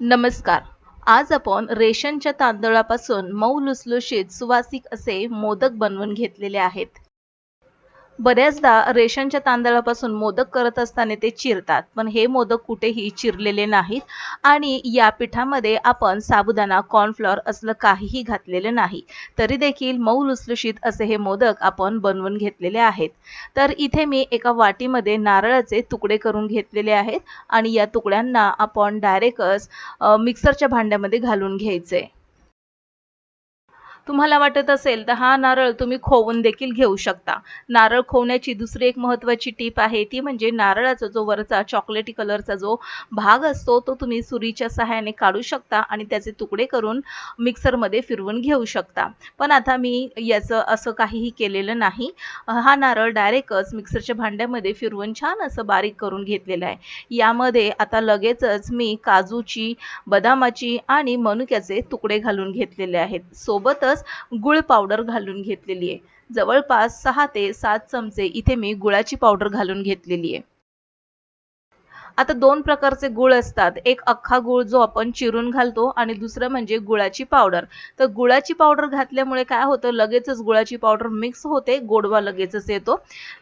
नमस्कार. आज आपण रेशनच्या तांदळापासून मऊ लुसलुशीत सुवासिक असे मोदक बनवून घेतलेले आहेत. बऱ्याचदा रेशनच्या तांदळापासून मोदक करत असताना ते चिरतात पण हे मोदक कुठेही चिरलेले नाहीत आणि या पिठामध्ये आपण साबुदाणा कॉर्नफ्लॉर असलं काहीही घातलेलं नाही तरी देखील मऊ लुसलुशीत असे हे मोदक आपण बनवून घेतलेले आहेत. तर इथे मी एका वाटीमध्ये नारळाचे तुकडे करून घेतलेले आहेत आणि या तुकड्यांना आपण डायरेक्टच मिक्सरच्या भांड्यामध्ये घालून घ्यायचे. तुम्हाला वाटत असेल तर हा नारळ तुम्ही खोवून देखील घेऊ शकता. नारळ खोवण्याची दुसरी एक महत्त्वाची टीप आहे ती म्हणजे नारळाचा जो वरचा चॉकलेटी कलरचा जो भाग असतो तो तुम्ही सुरीच्या सहाय्याने काढू शकता आणि त्याचे तुकडे करून मिक्सरमध्ये फिरवून घेऊ शकता. पण आता मी याचं असं काहीही केलेलं नाही. हा नारळ डायरेक्टच मिक्सरच्या भांड्यामध्ये फिरवून छान असं बारीक करून घेतलेलं आहे. यामध्ये आता लगेचच मी काजूची बदामाची आणि मनुक्याचे तुकडे घालून घेतलेले आहेत. सोबतच गुळ पावडर घालून घेतलेली आहे. जवळपास सहा ते सात चमचे इथे मी गुळाची पावडर घालून घेतलेली आहे. आता दोन प्रकारचे गुळ असतात. एक अख्खा गुळ जो आपण चिरून घालतो आणि दुसरं म्हणजे गुळाची पावडर. तर गुळाची पावडर घातल्यामुळे काय होतं? लगेचच गुळाची पावडर मिक्स होते गोडवा लगेचच येतो.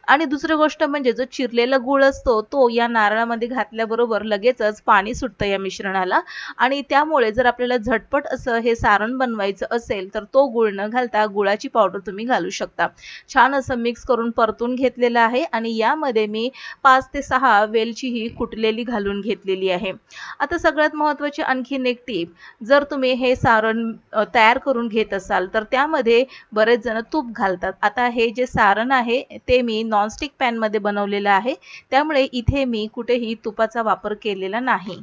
आणि दुसरी गोष्ट म्हणजे जो चिरलेला गुळ असतो तो या नारळामध्ये घातल्याबरोबर लगेचच पाणी सुटतं या मिश्रणाला. आणि त्यामुळे जर आपल्याला झटपट असं हे सारण बनवायचं असेल तर तो गुळ न घालता गुळाची पावडर तुम्ही घालू शकता. छान असं मिक्स करून परतून घेतलेलं आहे आणि यामध्ये मी पाच ते सहा वेलची ही कुठली घालून घेतलेली आहे. आता सगळ्यात महत्त्वाची आणखीन एक टीप जर तुम्ही हे सारण तयार करून घेत असाल तर त्यामध्ये बरेच जण तूप घालतात. आता हे जे सारण आहे ते मी नॉनस्टिक पॅनमध्ये बनवलेलं आहे. त्यामुळे इथे मी कुठेही तुपाचा वापर केलेला नाही.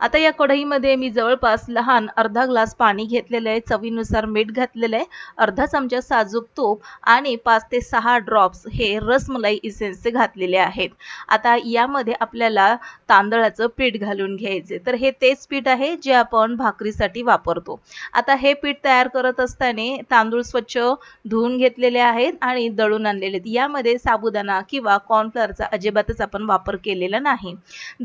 आता या कढईमध्ये मी जवळपास लहान अर्धा ग्लास पाणी घेतलेलं आहे. चवीनुसार मीठ घातलेलं आहे. अर्धा चमचा साजूक तूप आणि पाच ते सहा ड्रॉप्स हे रसमलाई इसेन्सचे घातलेले आहेत. आता यामध्ये आपल्याला तांदळाचं पीठ घालून घ्यायचे. तर हे तेच पीठ आहे जे आपण भाकरीसाठी वापरतो. आता हे पीठ तयार करत असताना तांदूळ स्वच्छ धुवून घेतलेले आहेत आणि दळून आणलेले आहेत. यामध्ये साबुदाणा किंवा कॉर्नफ्लॉरचा अजिबातच आपण वापर केलेला नाही.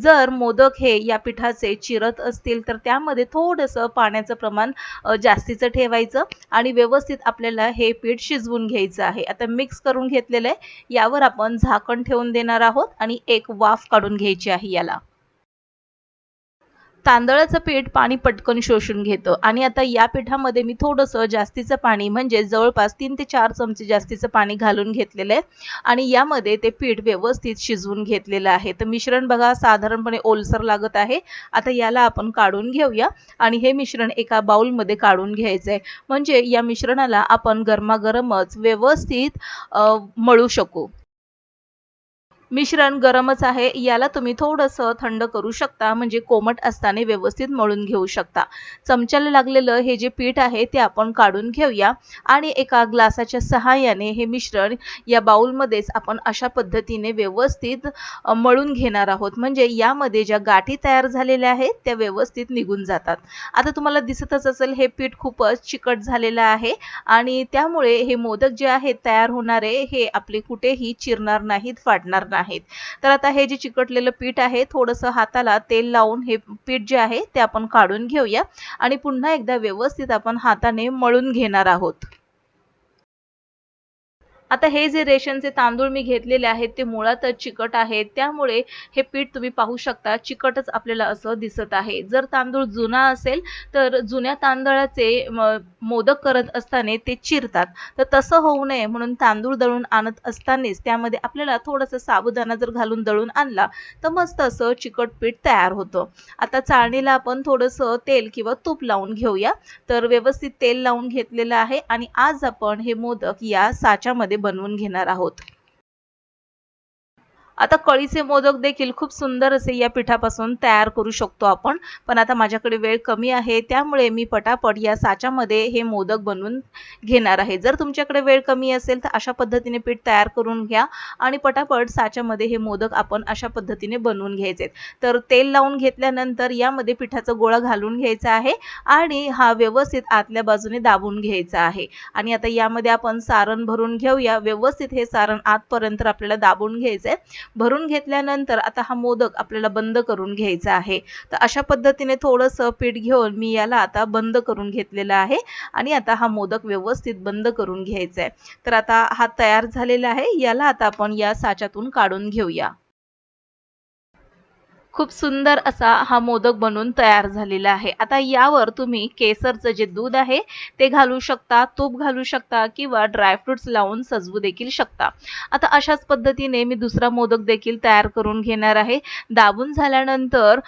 जर मोदक हे या पिठाचे चिरत असतील तर त्यामध्ये थोडंसं पाण्याचं प्रमाण जास्तीचं ठेवायचं आणि व्यवस्थित आपल्याला हे पीठ शिजवून घ्यायचं आहे. आता मिक्स करून घेतलेलं आहे. यावर आपण झाकण ठेवून देणार आहोत आणि एक वाफ काढून घ्यायची आहे याला. तांदळाचं पीठ पाणी पटकन शोषून घेतं. आणि आता या पिठामध्ये मी थोडंसं जास्तीचं पाणी म्हणजे जवळपास तीन ते चार चमचे जास्तीचं पाणी घालून घेतलेलं आहे. आणि यामध्ये ते पीठ व्यवस्थित शिजवून घेतलेलं आहे. तर मिश्रण बघा साधारणपणे ओलसर लागत आहे. आता याला आपण काढून घेऊया. आणि हे मिश्रण एका बाउलमध्ये काढून घ्यायचं आहे. म्हणजे या मिश्रणाला आपण गरमागरमच व्यवस्थित मळू शकू. मिश्रण गरमच आहे याला तुम्ही थोडंसं थंड करू शकता म्हणजे कोमट असताना व्यवस्थित मळून घेऊ शकता. चमच्याला लागलेलं हे जे पीठ आहे ते आपण काढून घेऊया आणि एका ग्लासाच्या सहाय्याने हे मिश्रण या बाउलमध्येच आपण अशा पद्धतीने व्यवस्थित मळून घेणार आहोत. म्हणजे यामध्ये ज्या गाठी तयार झालेल्या आहेत त्या व्यवस्थित निघून जातात. आता तुम्हाला दिसतच असेल हे पीठ खूपच चिकट झालेलं आहे आणि त्यामुळे हे मोदक जे आहेत तयार होणारे हे आपले कुठेही चिरणार नाहीत फाटणार नाही आहेत. तर आता हे जे चिकटलेलं पीठ आहे थोडंसं हाताला तेल लावून हे पीठ जे आहे ते आपण काढून घेऊया. आणि पुन्हा एकदा व्यवस्थित आपण हाताने मळून घेणार आहोत. आता हे जे रेशनचे तांदूळ मी घेतलेले आहेत ते मुळातच चिकट आहेत. त्यामुळे हे पीठ तुम्ही पाहू शकता चिकटच आपल्याला असं दिसत आहे. जर तांदूळ जुना असेल तर जुन्या तांदळाचे मोदक करत असताना ते चिरतात. तर तसं होऊ नये म्हणून तांदूळ दळून आणत असतानाच त्यामध्ये आपल्याला थोडंसं साबुदाणा जर घालून दळून आणला तर मस्त असं चिकट पीठ तयार होतं. आता चाळणीला आपण थोडंसं तेल किंवा तूप लावून घेऊया. तर व्यवस्थित तेल लावून घेतलेलं आहे आणि आज आपण हे मोदक या साच्यामध्ये बनवून घेणार आहोत. आता कळीचे मोदक देखील खूप सुंदर असे या पिठापासून तयार करू शकतो आपण. पण आता माझ्याकडे वेळ कमी आहे त्यामुळे मी पटापट या साच्यामध्ये हे मोदक बनवून घेणार आहे. जर तुमच्याकडे वेळ कमी असेल तर अशा पद्धतीने पीठ तयार करून घ्या आणि पटापट साच्यामध्ये हे मोदक आपण अशा पद्धतीने बनवून घ्यायचे. तर तेल लावून घेतल्यानंतर यामध्ये पिठाचा गोळा घालून घ्यायचा आहे आणि हा व्यवस्थित आतल्या बाजूने दाबून घ्यायचा आहे. आणि आता यामध्ये आपण सारण भरून घेऊया. व्यवस्थित हे सारण आतपर्यंत आपल्याला दाबून घ्यायचं आहे भरून घेतल्यानंतर आता हा मोदक आपल्याला बंद करून घ्यायचा आहे. तर अशा पद्धतीने थोडंसं पीठ घेऊन मी याला आता बंद करून घेतलेलं आहे आणि आता हा मोदक व्यवस्थित बंद करून घ्यायचा आहे. तर आता हा तयार झालेला आहे. याला आता आपण या साच्यातून काढून घेऊया. खूप सुंदर असा हा मोदक बनून तयार झालेला आहे. आता यावर तुम्ही केसरचं जे दूध आहे ते घालू शकता तूप घालू शकता किंवा ड्रायफ्रुट्स लावून सजवू देखील शकता. आता अशाच पद्धतीने मी दुसरा मोदक देखील तयार करून घेणार आहे. दाबून झाल्यानंतर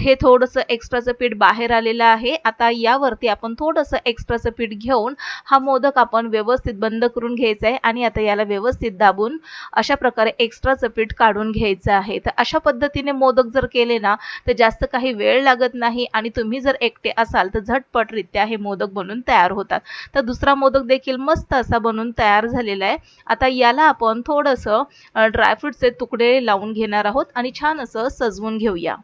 हे थोडंसं एक्स्ट्राचं पीठ बाहेर आलेलं आहे. आता यावरती आपण थोडंसं एक्स्ट्राचं पीठ घेऊन हा मोदक आपण व्यवस्थित बंद करून घ्यायचा आहे आणि आता याला व्यवस्थित दाबून अशा प्रकारे एक्स्ट्राचं पीठ काढून घ्यायचं आहे. तर अशा पद्धतीने मोदक जर जर केले ना तर जास्त काही वेळ लागत नाही आणि तुम्ही जर एकटे असाल तर झटपटरित्या हे मोदक बनून तयार होतात. तर दुसरा मोदक देखील मस्त असा बनून तयार झालेला आहे. आता याला आपण थोडंसं ड्रायफ्रूटचे तुकडे लावून घेणार आहोत आणि छान असं सजवून घेऊया.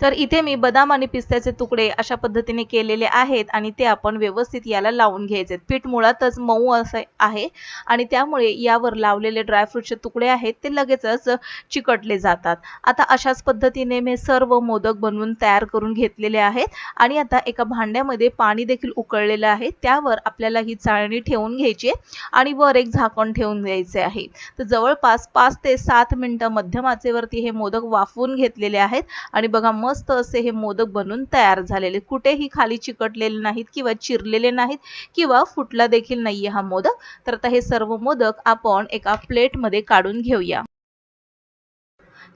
तर इथे मी बदाम आणि पिस्त्याचे तुकडे अशा पद्धतीने केलेले आहेत आणि ते आपण व्यवस्थित याला लावून घ्यायचे. पीठ मुळातच मऊ असं आहे आणि त्यामुळे यावर लावलेले ड्रायफ्रूटचे तुकडे आहेत ते लगेचच चिकटले जातात. आता अशाच पद्धतीने मी सर्व मोदक बनवून तयार करून घेतलेले आहेत आणि आता एका भांड्यामध्ये पाणी देखील उकळलेलं आहे. त्यावर आपल्याला ही चाळणी ठेवून घ्यायची आणि वर एक झाकण ठेवून द्यायचे आहे. तर जवळपास पाच ते सात मिनिटं मध्यमाचेवरती हे मोदक वाफवून घेतलेले आहेत आणि बघा मस्त असे हे मोदक बनून तयार झालेले. कुठेही खाली चिकटलेले नाहीत किंवा चिरलेले नाहीत किंवा फुटला देखील नाहीये हा मोदक. तर आता हे सर्व मोदक आपण एका प्लेटमध्ये काढून घेऊया.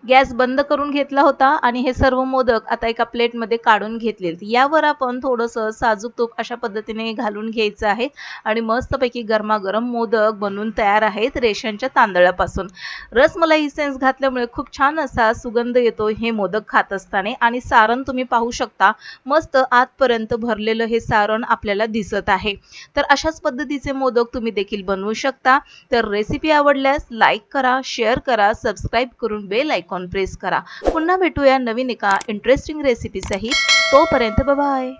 गॅस बंद करून घेतला होता आणि हे सर्व मोदक आता एका प्लेटमध्ये काढून घेतले यावर आपण थोडंसं साजूक तूप अशा पद्धतीने घालून घ्यायचं आहे आणि मस्तपैकी गरमागरम मोदक बनवून तयार आहेत रेशनच्या तांदळापासून. रसमलाई सेन्स घातल्यामुळे खूप छान असा सुगंध येतो हे मोदक खात असताना आणि सारण तुम्ही पाहू शकता मस्त आतपर्यंत भरलेलं हे सारण आपल्याला दिसत आहे. तर अशाच पद्धतीचे मोदक तुम्ही देखील बनवू शकता. तर रेसिपी आवडल्यास लाईक करा शेअर करा सबस्क्राईब करून बेल ऐकून आयकॉन प्रेस करा. पुन्हा भेटूया नवीन एका इंटरेस्टिंग रेसिपी सहित. तोपर्यंत बाय